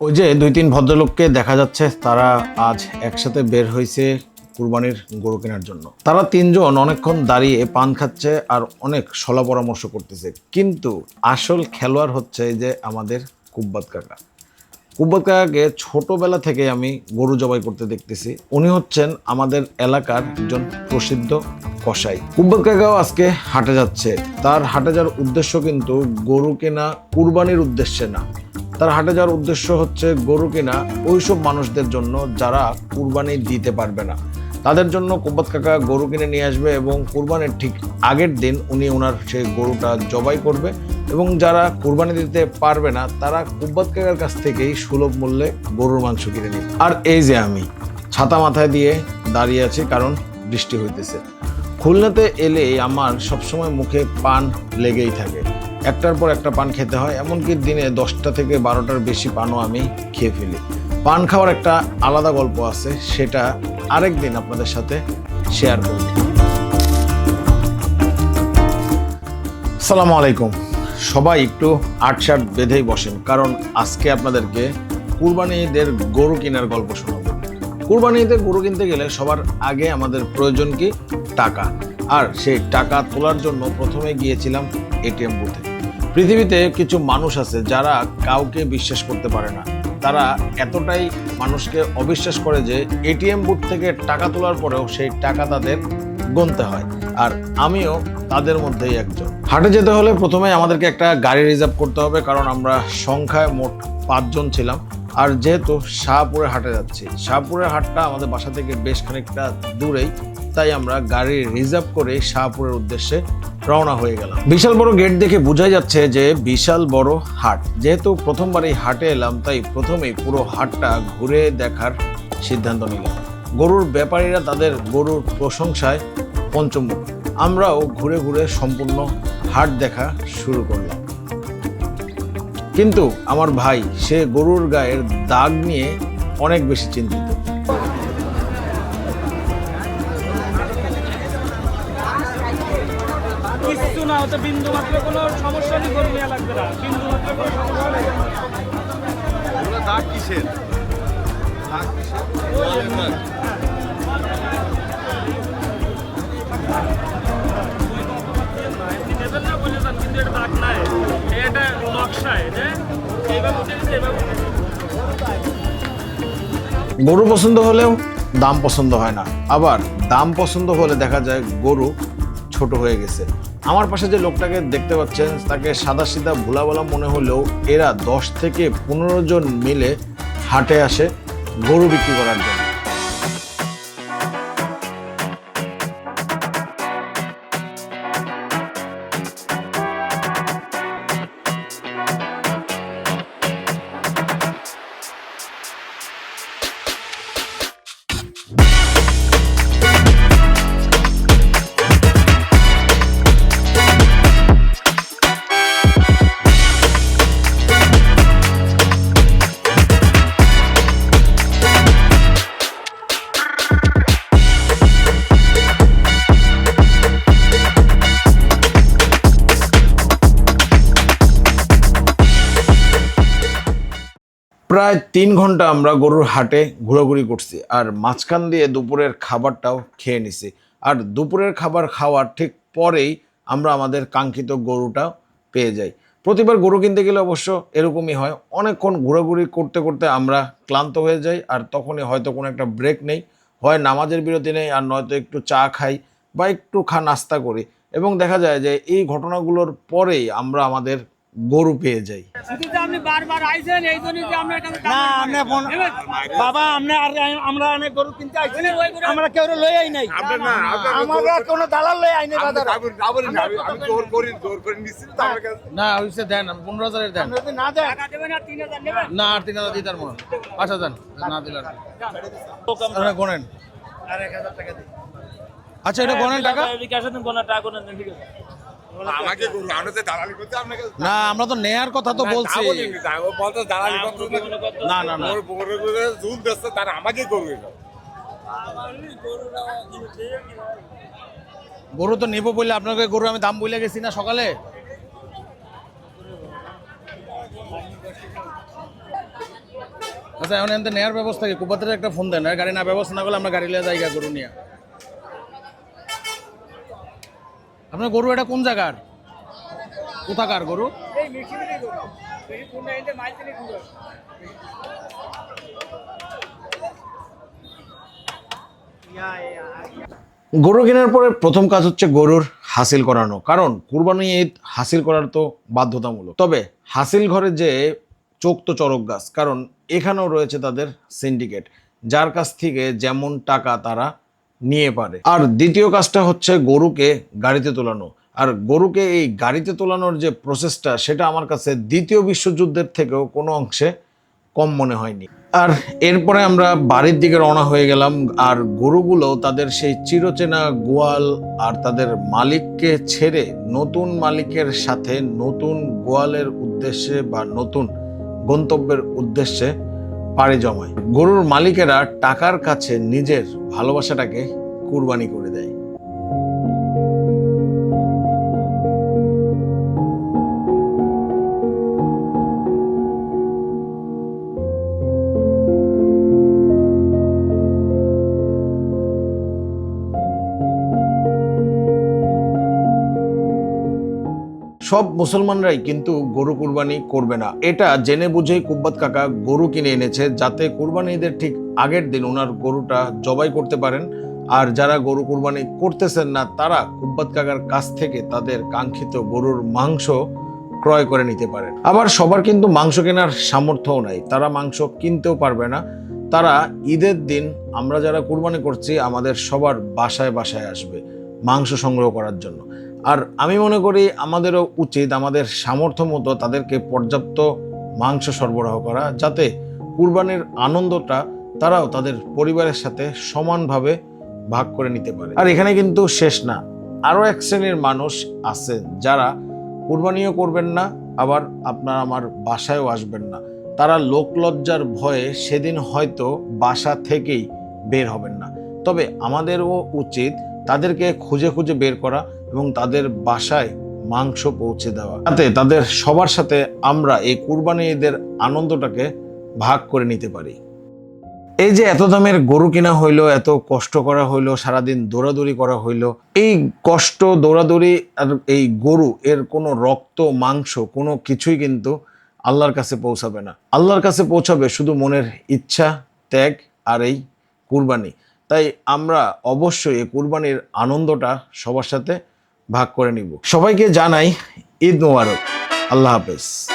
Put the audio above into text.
ওই যে দুই তিন ভদ্রলোককে দেখা যাচ্ছে, তারা আজ একসাথে বের হয়েছে কুরবানির গরু কেনার জন্য। তারা তিনজন অনেকক্ষণ দাঁড়িয়ে পান খাচ্ছে আর অনেক সলা পরামর্শ করতেছে। কিন্তু আসল খেলোয়াড় হচ্ছে যে আমাদের কুব্বাত কাকা। কুব্বত কাকাকে ছোটবেলা থেকে আমি গরু জবাই করতে দেখতেছি। উনি হচ্ছেন আমাদের এলাকার একজন প্রসিদ্ধ কসাই। কুব্বত কাকাও আজকে হাটে যাচ্ছে। তার হাটে যাওয়ার উদ্দেশ্য কিন্তু গরু কেনা কুরবানির উদ্দেশ্যে না। তার হাটে যাওয়ার উদ্দেশ্য হচ্ছে গরু কেনা। ওইসব মানুষদের জন্য যারা কুরবানি দিতে পারবে না। তাদের জন্য কুব্বত কাকা গরু কিনে নিয়ে আসবে এবং কুরবানির ঠিক আগের দিন উনি ওনার সেই গরুটা জবাই করবে এবং যারা কুরবানি দিতে পারবে না, তারা কুব্বত কাকার কাছ থেকেই সুলভ মূল্যে গরুর মাংস কিনে নিবে। আর এই যে আমি, ছাতা মাথায় দিয়ে দাঁড়িয়ে আছি কারণ বৃষ্টি হইতেছে। খুলনাতে এলে আমার সবসময় মুখে পান লেগেই থাকে। একটার পর একটা পান খেতে হয়, এমনকি দিনে দশটা থেকে বারোটার বেশি পানও আমি খেয়ে ফেলি। পান খাওয়ার একটা আলাদা গল্প আছে, সেটা আরেক দিন আপনাদের সাথে শেয়ার করব। সালামু আলাইকুম। সবাই একটু আট শার্ট বেঁধেই বসেন, কারণ আজকে আপনাদেরকে কুরবানি ঈদের গরু কেনার গল্প শোনাবো। কুরবানি ঈদের গরু কিনতে গেলে সবার আগে আমাদের প্রয়োজন কি? টাকা। আর সেই টাকা তোলার জন্য প্রথমে গিয়েছিলাম এটিএম বুথে পৃথিবীতে কিছু মানুষ আছে যারা কাউকে বিশ্বাস করতে পারে না। তারা এতটাই মানুষকে অবিশ্বাস করে যে এটিএম বুথ থেকে টাকা তোলার পরেও সেই টাকা তাদের গুনতে হয়। আর আমিও তাদের মধ্যেই একজন। হাটে যেতে হলে প্রথমে আমাদেরকে একটা গাড়ি রিজার্ভ করতে হবে, কারণ আমরা সংখ্যায় মোট পাঁচজন ছিলাম। আর যেহেতু শাহপুরের হাটে যাচ্ছি, শাহপুরের হাটটা আমাদের বাসা থেকে বেশ খানিকটা দূরেই, তাই আমরা গাড়ি রিজার্ভ করে শাহপুরের উদ্দেশ্যে রওনা হয়ে গেলাম। বিশাল বড় গেট দেখে বোঝাই যাচ্ছে যে বিশাল বড় হাট। যেহেতু প্রথমবার এই হাটে এলাম, তাই প্রথমেই পুরো হাটটা ঘুরে দেখার সিদ্ধান্ত নিলাম। গরুর ব্যাপারীরা তাদের গরুর প্রশংসায় পঞ্চমুখ। আমরাও ঘুরে ঘুরে সম্পূর্ণ হাট দেখা শুরু করলাম। কিন্তু আমার ভাই সে গরুর গায়ের দাগ নিয়ে অনেক বেশি চিন্তিত। না হতে বিন্দু মাত্র কোনো সমস্যা নেই গরু নেওয়া লাগবে না। বিন্দু মাত্র কোনো সমস্যা নেই। দাগ কিসের? দাগ কিসের? গরু পছন্দ হলেও দাম পছন্দ হয় না। আবার দাম পছন্দ হলে দেখা যায় গরু ছোট হয়ে গেছে। আমার পাশে যে লোকটাকে দেখতে পাচ্ছেন, তাকে সাদা সিধা ভোলা বলা মনে হলেও এরা দশ থেকে পনেরো জন মিলে হাটে আসে গরু বিক্রি করার জন্য। প্রায় তিন ঘণ্টা আমরা গরুর হাটে ঘোরাঘুরি করছি আর মাঝখান দিয়ে দুপুরের খাবারটাও খেয়ে নিছি। আর দুপুরের খাবার খাওয়ার ঠিক পরেই আমরা আমাদের কাঙ্ক্ষিত গরুটাও পেয়ে যাই। প্রতিবার গরু কিনতে গেলে অবশ্য এরকমই হয়, অনেকক্ষণ ঘোরাঘুরি করতে করতে আমরা ক্লান্ত হয়ে যাই আর তখনই হয়তো কোনো একটা ব্রেক নেই। হয় নামাজের বিরতি নেই আর নয়তো একটু চা খাই বা একটু খা নাস্তা করি। এবং দেখা যায় যে এই ঘটনাগুলোর পরেই আমরা আমাদের গরু পেয়ে যাই। আপনি ফোন বাবা আমরা আর আমরা অনেক গরু কিনতে আইছি। আমরা কেউ লই আই নাই। আমরা কোনো দালাল লই আই নাই বাজার। আমি আমি জোর করি জোর করে নিচ্ছি তো আমার কাছে না হইছে দেন পনেরো হাজারের দেন। না নেবেন? না আর তিন হাজার দিতে পারব না। পাঁচ হাজার না গোনেন। আচ্ছা এটা গোনেন টাকা? বিকাশ দিন কোনো টাকা কোনো ঠিক আছে। আমাকে দালালি করতে না আমরা তো নেয়ার কথা তো বলছি। দালালি করতে না না না। ওর বড় করে জুল দিচ্ছে তার আমাকে করবে গরু তো নেব বলে আপনাকে গরু আমি দাম বলে গেছি না সকালে? আচ্ছা এখন এনতে নেওয়ার ব্যবস্থা কি? কুপাতের একটা ফোন দেন আর গাড়ি না ব্যবস্থা না করলে আমরা গাড়ি লিয়ে জায়গা গরু নিয়ে। আপনার গরু এটা কোন জায়গার? কোথাকার গরু? গরু। কেনার পরে প্রথম কাজ হচ্ছে গরুর হাসিল করানো। কারণ কুরবানি ঈদ হাসিল করার তো বাধ্যতামূলক। তবে হাসিল ঘরে যে চোখ তো চরক গাছ কারণ এখানেও রয়েছে তাদের সিন্ডিকেট যার কাছ থেকে যেমন টাকা তারা নিয়ে পারে। আর দ্বিতীয় কাজটা হচ্ছে গরুকে গাড়িতে তোলানো। আর গরুকে এই গাড়িতে তোলানোর যে প্রসেসটা সেটা আমার কাছে দ্বিতীয় বিশ্বযুদ্ধের থেকেও কোনো অংশে কম মনে হয়নি। আর এরপরে আমরা বাড়ির দিকে রওনা হয়ে গেলাম। আর গরুগুলো তাদের সেই চিরচেনা গোয়াল আর তাদের মালিককে ছেড়ে নতুন মালিকের সাথে নতুন গোয়ালের উদ্দেশ্যে বা নতুন গন্তব্যের উদ্দেশ্যে পাড়ি জমায়। গরুর মালিকেরা টাকার কাছে নিজের ভালোবাসাটাকে কুরবানি করে দেয়। সব মুসলমানরাই কিন্তু গরু কুরবানি করবে না। এটা জেনে বুঝেই কুব্বাত কাকা গরু কিনে এনেছে, যাতে কুরবানি ঈদের ঠিক আগের দিন ওনার গরুটা জবাই করতে পারেন। আর যারা গরু কুরবানি করতেছেন না, তারা কুব্বাত কাকার কাছ থেকে তাদের কাঙ্ক্ষিত গরুর মাংস ক্রয় করে নিতে পারেন। আবার সবার কিন্তু মাংস কেনার সামর্থ্যও নাই, তারা মাংস কিনতেও পারবে না। তারা ঈদের দিন আমরা যারা কুরবানি করছি, আমাদের সবার বাসায় বাসায় আসবে মাংস সংগ্রহ করার জন্য। আর আমি মনে করি আমাদেরও উচিত, আমাদের সামর্থ্য মতো তাদেরকে পর্যাপ্ত মাংস সরবরাহ করা, যাতে কুরবানির আনন্দটা তারাও তাদের পরিবারের সাথে সমানভাবে ভাগ করে নিতে পারে। আর এখানে কিন্তু শেষ না। আরও এক শ্রেণির মানুষ আছেন যারা কুরবানিও করবেন না, আবার আপনার আমার বাসায়ও আসবেন না। তারা লোকলজ্জার ভয়ে সেদিন হয়তো বাসা থেকেই বের হবেন না। তবে আমাদেরও উচিত তাদেরকে খুঁজে খুঁজে বের করা এবং তাদের বাসায় মাংস পৌঁছে দেওয়া। যাতে তাদের সবার সাথে আমরা এই কুরবানি ঈদের আনন্দটাকে ভাগ করে নিতে পারি। এই যে এত দামের গরু কিনা হইল, এত কষ্ট করা হইল, সারাদিন দৌড়াদৌড়ি করা হইল, এই কষ্ট, দৌড়াদৌড়ি আর এই গরু, এর কোনো রক্ত, মাংস, কোনো কিছুই কিন্তু আল্লাহর কাছে পৌঁছাবে না। আল্লাহর কাছে পৌঁছাবে শুধু মনের ইচ্ছা, ত্যাগ আর এই কুরবানি। তাই আমরা অবশ্যই এই কুরবানির আনন্দটা সবার সাথে ভাগ করে নিব। সবাইকে জানাই ঈদ মোবারক। আল্লাহ হাফেজ।